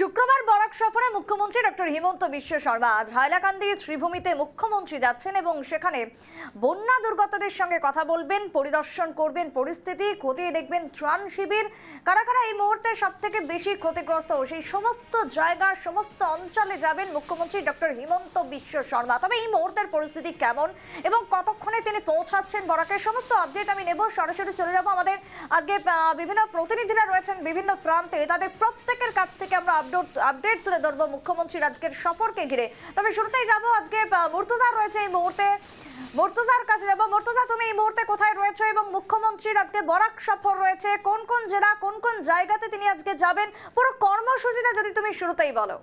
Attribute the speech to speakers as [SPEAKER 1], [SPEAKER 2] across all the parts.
[SPEAKER 1] শুক্রবার বরাক সফরে মুখ্যমন্ত্রী ডক্টর হিমন্ত বিশ্ব শর্মা আজ হাইলাকান্দি শ্রীভূমিতে মুখ্যমন্ত্রী যাচ্ছেন এবং সেখানে বন্যা দুর্গতদের সঙ্গে কথা বলবেন, পরিদর্শন করবেন, পরিস্থিতি খতিয়ে দেখবেন, ত্রাণ শিবির। কারা কারা এই মুহূর্তে সব থেকে বেশি ক্ষতিগ্রস্ত সেই সমস্ত জায়গা, সমস্ত অঞ্চলে যাবেন মুখ্যমন্ত্রী ডক্টর হিমন্ত বিশ্ব শর্মা? তবে এই মুহূর্তের পরিস্থিতি কেমন এবং কতক্ষণে তিনি পৌঁছাচ্ছেন বরাকের সমস্ত আপডেট আমি নেব। সরাসরি চলে যাব আমাদের আজকে বিভিন্ন প্রতিনিধিরা রয়েছেন বিভিন্ন প্রান্তে। তাদের প্রত্যেকের কাছ থেকে আমরা আপডেট আপডেট তুলে ধরবো মুখ্যমন্ত্রীর আজকের সফরকে ঘিরে। তবে শুরুতেই যাব আজকে মুর্তুজা রয়েছে এই মুহূর্তে। মুর্তুজার কাছে যাব। মুর্তুজা, তুমি এই মুহূর্তে কোথায় রয়েছে এবং মুখ্যমন্ত্রীর আজকে বরাক সফর রয়েছে? কোন কোন জেলা, কোন কোন জায়গাতে তিনি আজকে যাবেন? পুরো কর্মসূচিটা যদি তুমি শুরুতেই বলো।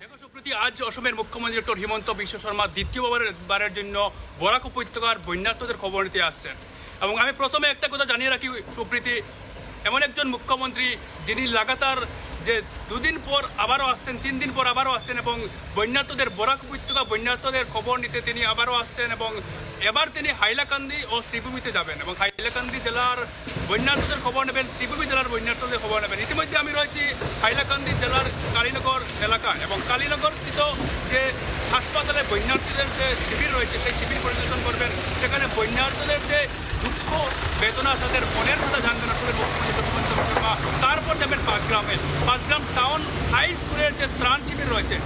[SPEAKER 2] দেখো সুপ্রীতি, আজ অসমের মুখ্যমন্ত্রী ডক্টর হিমন্ত বিশ্ব শর্মা দ্বিতীয়বার বারের জন্য বরাক উপত্যকার বন্যার্থদের খবর নিতে আসছেন। এবং আমি প্রথমে একটা কথা জানিয়ে রাখি সুপ্রীতি এমন একজন মুখ্যমন্ত্রী যিনি লাগাতার যে দুদিন পর আবারও আসছেন, তিন দিন পর আবারও আসছেন এবং বন্যার্থদের বরাক উপত্যকা বন্যার্থদের খবর নিতে তিনি আবারও আসছেন এবং এবার তিনি হাইলাকান্দি ও শ্রীভূমিতে যাবেন এবং হাইলাকান্দি জেলার বন্যার্থদের খবর নেবেন, শ্রীভূমি জেলার বন্যার্থদের খবর নেবেন। ইতিমধ্যে আমি রয়েছি হাইলাকান্দি জেলার কালীনগর এলাকায় এবং কালীনগর স্থিত যে হাসপাতালে বন্যার্থীদের যে শিবির রয়েছে, সেই শিবির পরিদর্শন করবেন। সেখানে বন্যার্থীদের যে দুঃখ, বেদনা, তাদের মনের কথা জানবেন আসলে মুখ্যমন্ত্রী তারপর যাবেন পাঁচগ্রামে। পাঁচগ্রাম টাউন হাই স্কুলের যে ত্রাণ শিবির রয়েছে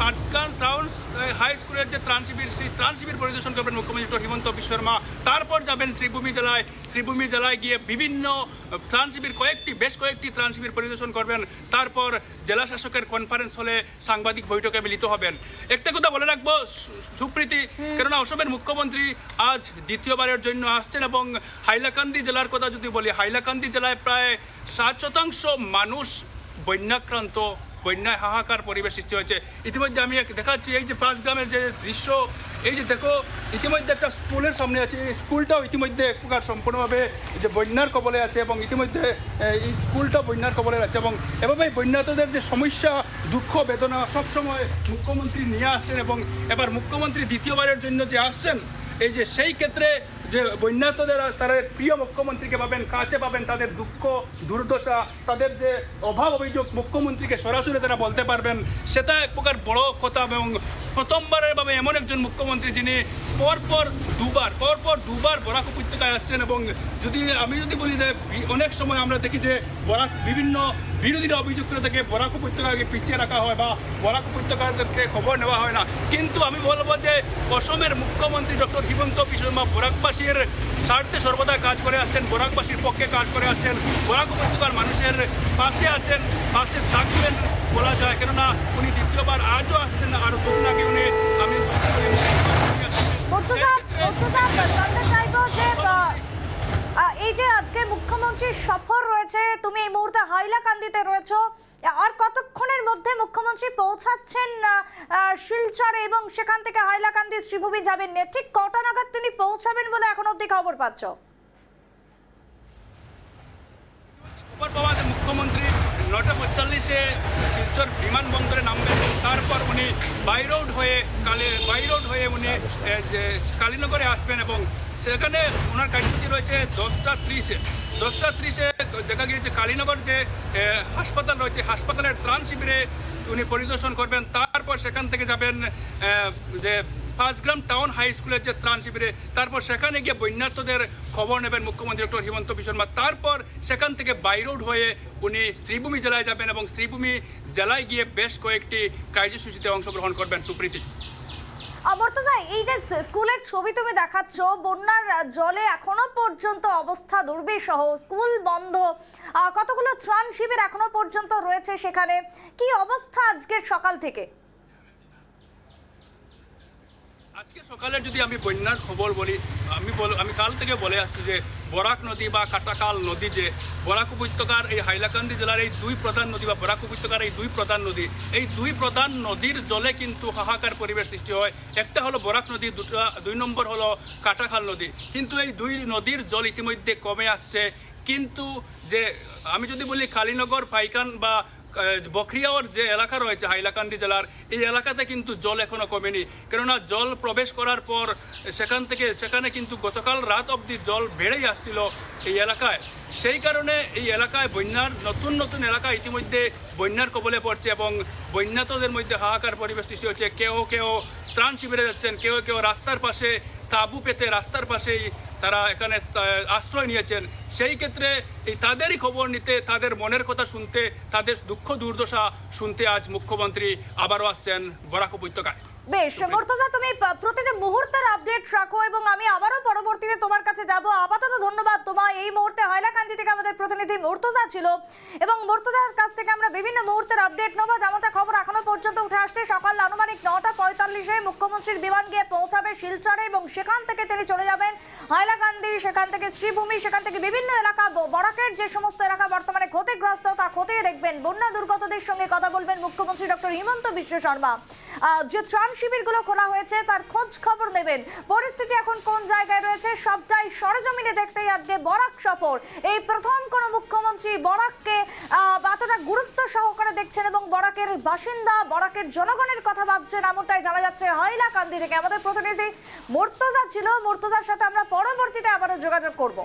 [SPEAKER 2] পাটগ্রাম টাউন হাই স্কুলের যে ত্রাণ শিবির সেই ত্রাণ শিবির পরিদর্শন করবেন মুখ্যমন্ত্রী ডক্টর হিমন্ত বিশ্ব শর্মা। তারপর যাবেন শ্রীভূমি জেলায়। শ্রীভূমি জেলায় গিয়ে বিভিন্ন ত্রাণ শিবির কয়েকটি বেশ কয়েকটি ত্রাণ শিবির পরিদর্শন করবেন। তারপর জেলা শাসকের কনফারেন্স হলে সাংবাদিক বৈঠকে মিলিত হবেন। একটা কথা বলে রাখব সুপ্রীতি কেননা অসমের মুখ্যমন্ত্রী আজ দ্বিতীয়বারের জন্য আসছেন এবং হাইলাকান্দি জেলার কথা যদি বলি হাইলাকান্দি জেলায় প্রায় সাত শতাংশ মানুষ বন্যাক্রান্ত। বন্যায় হাহাকার পরিবেশ সৃষ্টি হয়েছে। ইতিমধ্যে আমি দেখাচ্ছি এই যে পাঁচ গ্রামের যে দৃশ্য, এই যে দেখো, ইতিমধ্যে একটা স্কুলের সামনে আছে। এই স্কুলটাও ইতিমধ্যে এক প্রকার সম্পূর্ণভাবে যে বন্যার কবলে আছে এবং ইতিমধ্যে, এই স্কুলটা বন্যার কবলে আছে এবং এভাবে বন্যাতদের যে সমস্যা, দুঃখ, বেদনা সবসময় মুখ্যমন্ত্রী নিয়ে আসছেন এবং এবার মুখ্যমন্ত্রী দ্বিতীয়বারের জন্য যে আসছেন, এই যে সেই ক্ষেত্রে যে বন্যাতদের তাদের প্রিয় মুখ্যমন্ত্রীকে পাবেন, কাছে পাবেন, তাদের দুঃখ, দুর্দশা, তাদের যে অভাব অভিযোগ মুখ্যমন্ত্রীকে সরাসরি তারা বলতে পারবেন, সেটা এক প্রকার বড় কথা এবং প্রথমবারের ভাবে এমন একজন মুখ্যমন্ত্রী যিনি পরপর দুবার পরপর দুবার বরাক উপত্যকায় আসছেন এবং যদি, আমি যদি বলি যে অনেক সময় আমরা দেখি যে বরাক বিভিন্ন বিরোধীরা অভিযোগ করে থাকে, বরাক উপত্যকাকে পিছিয়ে রাখা হয় বা বরাক উপত্যকাদেরকে খবর নেওয়া হয় না। কিন্তু আমি বলব যে অসমের মুখ্যমন্ত্রী ডক্টর হিমন্ত বিশ্ব শর্মা বরাকবাসীর স্বার্থে সর্বদা কাজ করে আসছেন, বরাকবাসীর পক্ষে কাজ করে আসছেন, বরাক উপত্যকার মানুষের পাশে আছেন, পাশে থাকবেন বলা যায়। কেননা উনি দ্বিতীয়বার আজও আসছেন আর আগে
[SPEAKER 1] এই যে আজকে মুখ্যমন্ত্রীর সফর রয়েছে তুমি এই মুহূর্তে হাইলাকান্দিতে রয়েছো আর কতক্ষণের মধ্যে মুখ্যমন্ত্রী পৌঁছাচ্ছেন শিলচরে এবং সেখান থেকে হাইলাকান্দি শ্রীভূমি যাবেন না? ঠিক কটা নাগাদ তিনি পৌঁছাবেন বলে এখন অবধি খবর পাচ্ছ?
[SPEAKER 2] খবর পাওয়া মুখ্যমন্ত্রী নটা পঁয়তাল্লিশে শিলচর বিমানবন্দরে নামবেন। তারপর উনি বাই রোড হয়ে কালে বাই রোড হয়ে উনি কালীনগরে আসবেন এবং সেখানে ওনার কার্যসূচি রয়েছে দশটা ত্রিশে। দশটা ত্রিশে দেখা গিয়েছে কালীনগর যে হাসপাতাল রয়েছে, হাসপাতালের ত্রাণ শিবিরে উনি পরিদর্শন করবেন। তারপর সেখান থেকে যাবেন যে পাঁচগ্রাম টাউন হাই স্কুলের যে ত্রাণ শিবিরে, তারপর সেখানে গিয়ে বন্যার্থদের খবর নেবেন মুখ্যমন্ত্রী ডক্টর হিমন্ত বিশ্ব শর্মা তারপর সেখান থেকে বাই রোড হয়ে উনি শ্রীভূমি জেলায় যাবেন এবং শ্রীভূমি জেলায় গিয়ে বেশ কয়েকটি কার্যসূচিতে অংশগ্রহণ করবেন। সুপ্রীতি।
[SPEAKER 1] অমর্তজা এই যে স্কুলের ছবি তুমি দেখাচ্ছ, বন্যার জলে এখনও পর্যন্ত অবস্থা দুর্বিষহ, স্কুল বন্ধ। কতগুলো ত্রাণ শিবির এখনও পর্যন্ত রয়েছে সেখানে? কি অবস্থা আজকের সকাল থেকে?
[SPEAKER 2] আজকে সকালে যদি আমি বন্যার খবর বলি, আমি বল আমি কাল থেকে বলে আসছি যে বরাক নদী বা কাটাকাল নদী যে বরাক উপত্যকার এই হাইলাকান্দি জেলার এই দুই প্রধান নদী বা বরাক উপত্যকার এই দুই প্রধান নদী, এই দুই প্রধান নদীর জলে কিন্তু হাহাকার পরিবেশ সৃষ্টি হয়। একটা হলো বরাক নদী, দুটা দুই নম্বর হলো কাটাখাল নদী। কিন্তু এই দুই নদীর জল ইতিমধ্যে কমে আসছে। কিন্তু যে আমি যদি বলি কালীনগর, পাইকান বা বকরিয়াওর যে এলাকা রয়েছে, হাইলাকান্দি জেলার, এই এলাকাতে কিন্তু জল এখনও কমেনি। কেননা জল প্রবেশ করার পর সেখান থেকে, সেখানে কিন্তু গতকাল রাত অবধি জল বেড়েই আসছিল এই এলাকায়। সেই কারণে এই এলাকায় বন্যার, নতুন নতুন এলাকা ইতিমধ্যে বন্যার কবলে পড়ছে এবং বন্যাতদের মধ্যে হাহাকার পরিবেশ সৃষ্টি হচ্ছে। কেউ কেউ ত্রাণ শিবিরে যাচ্ছেন, কেউ কেউ রাস্তার পাশে তাঁবু পেতে রাস্তার পাশেই তারা এখানে আশ্রয় নিয়েছেন। সেই ক্ষেত্রে এই তাদেরই খবর নিতে, তাদের মনের কথা শুনতে, তাদের দুঃখ দুর্দশা শুনতে আজ মুখ্যমন্ত্রী আবারও আসছেন বরাক উপত্যকায়।
[SPEAKER 1] বেশ, মর্তজা, তুমি প- প্রতিটা মুহূর্তের আপডেট রাখো এবং আমি আবারও পরবর্তীতে তোমার কাছে যাব। আপাতত ধন্যবাদ তোমায়। এই মুহূর্তে হাইলাকান্দি থেকে আমাদের প্রতিনিধি মর্তজা ছিল এবং মর্তজার কাছ থেকে আমরা বিভিন্ন মুহূর্তের আপডেট নেব। যেমনটা খবর এখনও পর্যন্ত উঠে আসছে সকাল আনুমানিক নটা পঁয়তাল্লিশে মুখ্যমন্ত্রীর বিমান গিয়ে পৌঁছাবে শিলচরে এবং সেখান থেকে তিনি চলে যাবেন হাইলাকান্দি, সেখান থেকে শ্রীভূমি, সেখান থেকে বিভিন্ন এলাকা বরাকের যে সমস্ত এলাকা বর্তমানে ক্ষতিগ্রস্ত, তা খতিয়ে দেখবেন। বন্যা দুর্গতদের সঙ্গে কথা বলবেন মুখ্যমন্ত্রী ডক্টর হিমন্ত বিশ্ব শর্মা। যে ত্রাণ শিবিরগুলো খোলা হয়েছে, তার খোঁজ খবর নেবেন। পরিস্থিতি এখন কোন জায়গায় রয়েছে, সবটাই সরজমিনে দেখতেই আজকে বরাক সফর। এই প্রথম কোন মুখ্যমন্ত্রী বরাককে এতটা গুরুত্ব সহকারে দেখছেন এবং বরাকের বাসিন্দা, বরাকের জনগণের কথা ভাবছেন, এমনটাই জানা যাচ্ছে হাইলাকান্দি থেকে। আমাদের প্রতিনিধি মোর্তজা ছিল। মোর্তজার সাথে আমরা পরবর্তীতে আবারও যোগাযোগ করব।